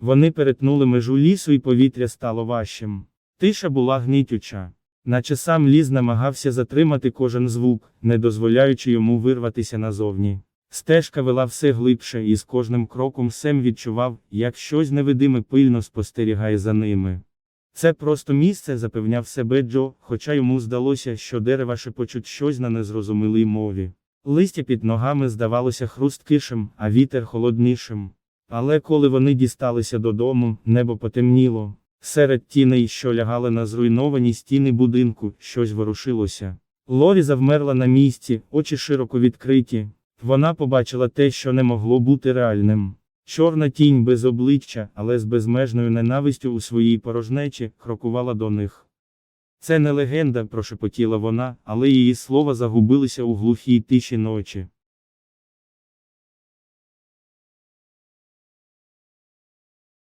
Вони перетнули межу лісу і повітря стало важчим. Тиша була гнітюча. Наче сам ліс намагався затримати кожен звук, не дозволяючи йому вирватися назовні. Стежка вела все глибше, і з кожним кроком Сем відчував, як щось невидиме пильно спостерігає за ними. Це просто місце, запевняв себе Джо, хоча йому здалося, що дерева шепочуть щось на незрозумілій мові. Листя під ногами здавалося хрусткішим, а вітер холоднішим. Але коли вони дісталися додому, небо потемніло. Серед тіней, що лягали на зруйновані стіни будинку, щось ворушилося. Лорі завмерла на місці, очі широко відкриті. Вона побачила те, що не могло бути реальним. Чорна тінь без обличчя, але з безмежною ненавистю у своїй порожнечі, крокувала до них. Це не легенда, прошепотіла вона, але її слова загубилися у глухій тиші ночі.